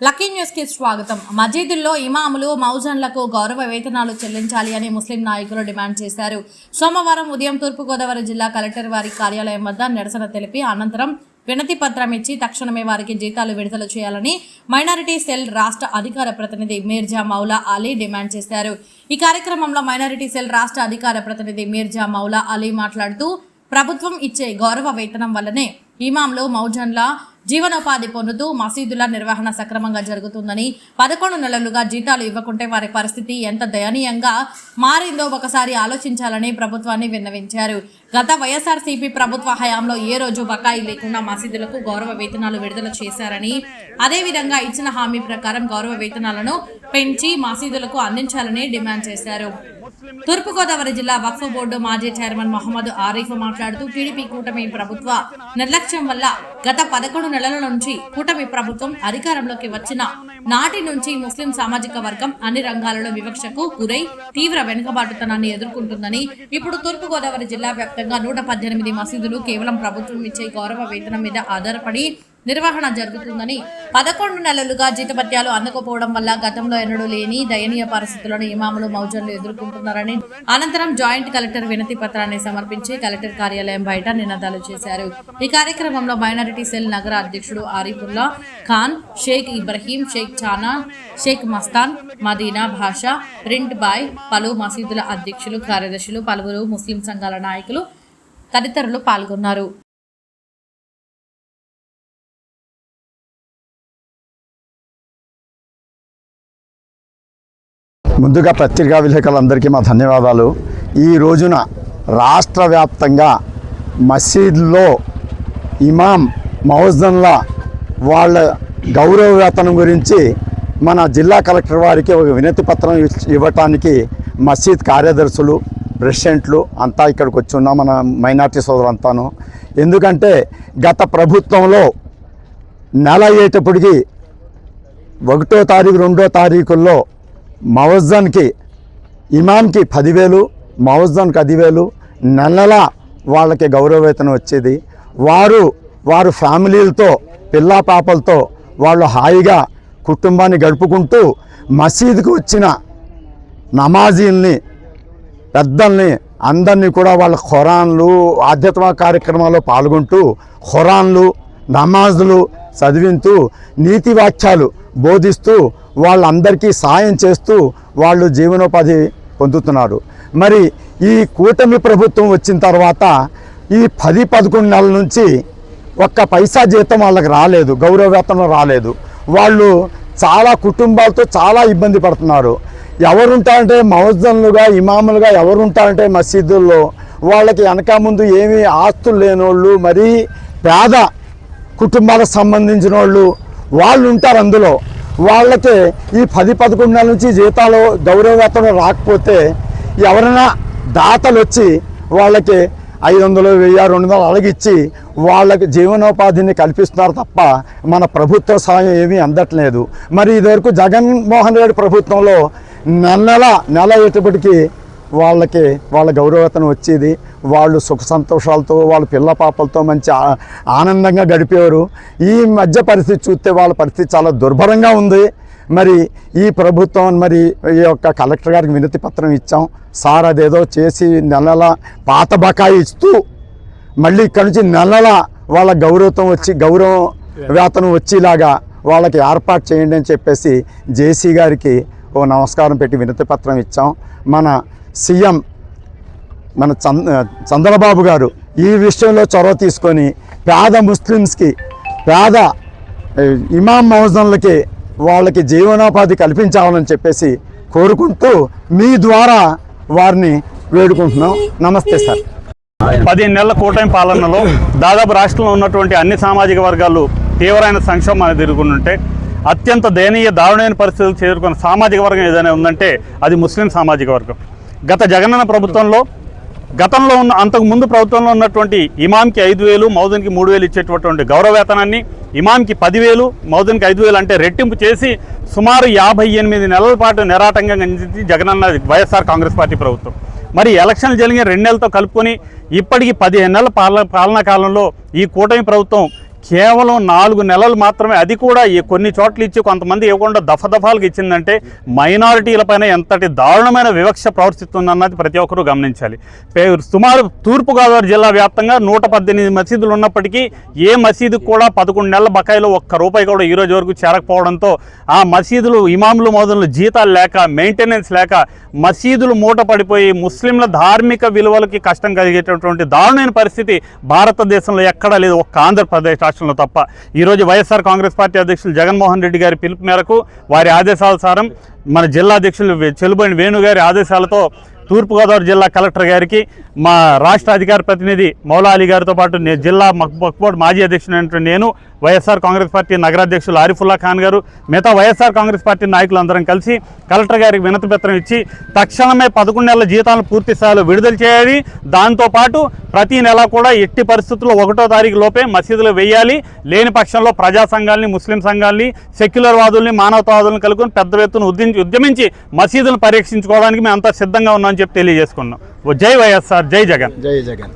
Lucky న్యూస్కి స్వాగతం. మజీదుల్లో ఇమాములు మౌజన్లకు గౌరవ వేతనాలు చెల్లించాలి అని ముస్లిం నాయకులు డిమాండ్ చేశారు. సోమవారం ఉదయం తూర్పుగోదావరి జిల్లా కలెక్టర్ వారి కార్యాలయం వద్ద నిరసన తెలిపి అనంతరం వినతి పత్రం ఇచ్చి తక్షణమే వారికి జీతాలు విడుదల చేయాలని మైనారిటీ సెల్ రాష్ట్ర అధికార ప్రతినిధి మీర్జా మౌలా అలీ డిమాండ్ చేశారు. ఈ కార్యక్రమంలో మైనారిటీ సెల్ రాష్ట్ర అధికార ప్రతినిధి మీర్జా మౌలా అలీ మాట్లాడుతూ ప్రభుత్వం ఇచ్చే గౌరవ వేతనం వల్లనే ఇమాంలు మౌజన్ల జీవనోపాధి పొందుతూ మసీదుల నిర్వహణ సక్రమంగా జరుగుతుందని పదకొండు నెలలుగా జీతాలు ఇవ్వకుంటే వారి పరిస్థితి ఎంత దయనీయంగా మారిందో ఒకసారి ఆలోచించాలని ప్రభుత్వాన్ని విన్నవించారు. గత వైఎస్ఆర్సీపీ ప్రభుత్వ హయాంలో ఏ రోజు బకాయి లేకుండా మసీదులకు గౌరవ వేతనాలు విడుదల చేశారని అదేవిధంగా ఇచ్చిన హామీ ప్రకారం గౌరవ వేతనాలను పెంచి మసీదులకు అందించాలని డిమాండ్ చేశారు. తూర్పుగోదావరి జిల్లా వక్ఫ్ బోర్డు మాజీ చైర్మన్ మహమ్మద్ ఆరిఫ్ మాట్లాడుతూ టీడీపీ కూటమి ప్రభుత్వ నిర్లక్ష్యం వల్ల గత పదకొండు నెలల నుంచి కూటమి ప్రభుత్వం అధికారంలోకి వచ్చిన నాటి నుంచి ముస్లిం సామాజిక వర్గం అన్ని రంగాలలో వివక్షకు గురై తీవ్ర వెనుకబాటుతనాన్ని ఎదుర్కొంటుందని ఇప్పుడు తూర్పుగోదావరి జిల్లా వ్యాప్తంగా నూట పద్దెనిమిది మసీదులు కేవలం ప్రభుత్వం ఇచ్చే గౌరవ వేతనం మీద ఆధారపడి నిర్వహణ జరుగుతుందని పదకొండు నెలలుగా జీతభత్యాలు అందకపోవడం వల్ల గతంలో ఎన్నడూ లేని దయనీయ పరిస్థితులను ఇమాములు మౌజన్లు ఎదుర్కొంటున్నారని అనంతరం జాయింట్ కలెక్టర్ వినతి పత్రాన్ని సమర్పించి కలెక్టర్ కార్యాలయం బయట నినాదాలు చేశారు. ఈ కార్యక్రమంలో మైనారిటీ సెల్ నగర అధ్యక్షుడు ఆరిఫుల్లా ఖాన్ షేక్ ఇబ్రహీం షేక్ చానా షేక్ మస్తాన్ మదీనా భాషా ప్రింట్ బాయ్ పలు మసీదుల అధ్యక్షులు కార్యదర్శులు పలువురు ముస్లిం సంఘాల నాయకులు తదితరులు పాల్గొన్నారు. ముందుగా పత్రికా విలేకరులందరికీ మా ధన్యవాదాలు. ఈ రోజున రాష్ట్ర వ్యాప్తంగా మసీద్లో ఇమాం మౌజన్ల వాళ్ళ గౌరవ వేతనం గురించి మన జిల్లా కలెక్టర్ వారికి ఒక వినతి పత్రం ఇవ్వటానికి మసీద్ కార్యదర్శులు ప్రెసిడెంట్లు అంతా ఇక్కడికి వచ్చి ఉన్నాం మన మైనార్టీ సోదరులంతాను. ఎందుకంటే గత ప్రభుత్వంలో నెల అయ్యేటప్పటికి ఒకటో తారీఖు రెండో తారీఖుల్లో మవజ్జన్కి ఇమామ్కి పదివేలు మవజ్జన్కి పదివేలు నెల వాళ్ళకి గౌరవ వేతనం వచ్చేది. వారు వారు ఫ్యామిలీలతో పిల్లా పాపలతో వాళ్ళు హాయిగా కుటుంబాన్ని గడుపుకుంటూ మసీదుకు వచ్చిన నమాజీల్ని పెద్దల్ని అందరినీ కూడా వాళ్ళ ఖురాన్లు ఆధ్యాత్మిక కార్యక్రమాల్లో పాల్గొంటూ ఖురాన్లు నమాజులు చదివింతూ నీతి వాక్యాలు బోధిస్తూ వాళ్ళందరికీ సాయం చేస్తూ వాళ్ళు జీవనోపాధి పొందుతున్నారు. మరి ఈ కూటమి ప్రభుత్వం వచ్చిన తర్వాత ఈ పది పదకొండు నెలల నుంచి ఒక్క పైసా జీతం వాళ్ళకి రాలేదు గౌరవ వేతనం రాలేదు. వాళ్ళు చాలా కుటుంబాలతో చాలా ఇబ్బంది పడుతున్నారు. ఎవరుంటారంటే మౌజన్లుగా ఇమాములుగా ఎవరుంటారంటే మసీదుల్లో వాళ్ళకి వెనక ముందు ఏమీ ఆస్తులు లేనోళ్ళు మరీ పేద కుటుంబాలకు సంబంధించిన వాళ్ళు వాళ్ళు ఉంటారు అందులో. వాళ్ళకి ఈ పది పదకొండు నెలల నుంచి జీతాలు గౌరవవేతనం రాకపోతే ఎవరైనా దాతలు వచ్చి వాళ్ళకి ఐదు వందలు వెయ్యి రెండు వందలు అలగిచ్చి వాళ్ళకి జీవనోపాధిని కల్పిస్తున్నారు తప్ప మన ప్రభుత్వ సాయం ఏమీ అందట్లేదు. మరి ఇదివరకు జగన్మోహన్ రెడ్డి ప్రభుత్వంలో నెల నెల నెల అయ్యేటప్పటికి వాళ్ళకి వాళ్ళ గౌరవతను వచ్చేది. వాళ్ళు సుఖ సంతోషాలతో వాళ్ళ పిల్ల పాపలతో మంచి ఆనందంగా గడిపేవారు. ఈ మధ్య పరిస్థితి చూస్తే వాళ్ళ పరిస్థితి చాలా దుర్భరంగా ఉంది. మరి ఈ ప్రభుత్వం మరి ఈ యొక్క కలెక్టర్ గారికి వినతి పత్రం ఇచ్చాం. సార్ అదేదో చేసి నెలల పాత బకాయి ఇస్తూ మళ్ళీ ఇక్కడ నుంచి నెలల వాళ్ళ గౌరవం వచ్చి గౌరవం వేతనం వచ్చేలాగా వాళ్ళకి ఏర్పాటు చేయండి అని చెప్పేసి జేసీ గారికి ఓ నమస్కారం పెట్టి వినతి పత్రం ఇచ్చాం. మన సీఎం మన చంద్రబాబు గారు ఈ విషయంలో చొరవ తీసుకొని పేద ముస్లిమ్స్కి పేద ఇమాం మౌజన్లకి వాళ్ళకి జీవనోపాధి కల్పించాలని చెప్పేసి కోరుకుంటూ మీ ద్వారా వారిని వేడుకుంటున్నాం. నమస్తే సార్. పదిహేను నెలల కూటమి పాలనలో దాదాపు రాష్ట్రంలో ఉన్నటువంటి అన్ని సామాజిక వర్గాలు తీవ్రమైన సంక్షోభం ఎదుర్కొంటుంటే అత్యంత దయనీయ దారుణమైన పరిస్థితులు చేరుకున్న సామాజిక వర్గం ఏదైనా ఉందంటే అది ముస్లిం సామాజిక వర్గం. గత జగనన్న ప్రభుత్వంలో గతంలో ఉన్న అంతకు ముందు ప్రభుత్వంలో ఉన్నటువంటి ఇమామ్కి ఐదు వేలు మౌదన్కి మూడు వేలు ఇచ్చేటటువంటి గౌరవవేతనాన్ని ఇమామ్కి పదివేలు మౌదన్కి ఐదు వేలు అంటే రెట్టింపు చేసి సుమారు యాభై ఎనిమిది నెలల పాటు నిరాటంగా అందించింది జగనన్న వైఎస్ఆర్ కాంగ్రెస్ పార్టీ ప్రభుత్వం. మరి ఎలక్షన్లు జరిగిన రెండు నెలలతో కలుపుకొని ఇప్పటికి పదిహేను నెలల పాలన పాలనా కాలంలో ఈ కూటమి ప్రభుత్వం కేవలం నాలుగు నెలలు మాత్రమే. అది కూడా ఈ కొన్ని చోట్ల ఇచ్చి కొంతమంది ఇవ్వకుండా దఫదఫాలకు ఇచ్చిందంటే మైనారిటీలపైన ఎంతటి దారుణమైన వివక్ష ప్రవర్తిస్తుందన్నది ప్రతి ఒక్కరూ గమనించాలి. సుమారు తూర్పుగోదావరి జిల్లా వ్యాప్తంగా నూట పద్దెనిమిది మసీదులు ఉన్నప్పటికీ ఏ మసీదుకు కూడా పదకొండు నెలల బకాయిలో ఒక్క రూపాయి కూడా ఈరోజు వరకు చేరకపోవడంతో ఆ మసీదులు ఇమాములు మోదలు జీతాలు లేక మెయింటెనెన్స్ లేక మసీదులు మూట పడిపోయి ముస్లింల ధార్మిక విలువలకి కష్టం కలిగేటటువంటి దారుణమైన పరిస్థితి భారతదేశంలో ఎక్కడా లేదు. ఒక్క ఆంధ్రప్రదేశ్ రాష్ట్రంలో తప్ప. ఈరోజు వైఎస్ఆర్ కాంగ్రెస్ పార్టీ అధ్యక్షులు జగన్మోహన్ రెడ్డి గారి పిలుపు మేరకు వారి ఆదేశానుసారం మన జిల్లా అధ్యక్షులు వే- చెలుబోయిన వేణు గారి ఆదేశాలతో తూర్పుగోదావరి జిల్లా కలెక్టర్ గారికి మా రాష్ట్ర అధికార ప్రతినిధి మౌలా అలీ గారితో పాటు జిల్లా మక్బోర్డ్ మాజీ అధ్యక్షుడైనటువంటి నేను వైఎస్ఆర్ కాంగ్రెస్ పార్టీ నగరాధ్యక్షులు ఆరిఫుల్లా ఖాన్ గారు మిగతా వైఎస్ఆర్ కాంగ్రెస్ పార్టీ నాయకులు అందరం కలిసి కలెక్టర్ గారికి వినతి పత్రం ఇచ్చి తక్షణమే పదకొండు నెలల జీతాలను పూర్తి స్థాయిలో విడుదల చేయాలి. దాంతోపాటు ప్రతి నెల కూడా ఎట్టి పరిస్థితుల్లో ఒకటో తారీఖు లోపే మసీదులు వేయాలి. లేని పక్షంలో ప్రజా సంఘాలని ముస్లిం సంఘాలని సెక్యులర్ వాదుల్ని మానవతావాదులను కలుగుని పెద్ద ఎత్తున ఉద్యమించి ఉద్యమించి మసీదులను పరీక్షించుకోవడానికి మేము అంతా సిద్ధంగా ఉన్నాం ఉన్నామని చెప్పి తెలియజేసుకున్నాం. జై వైఎస్ఆర్ జై జగన్. జై జగన్.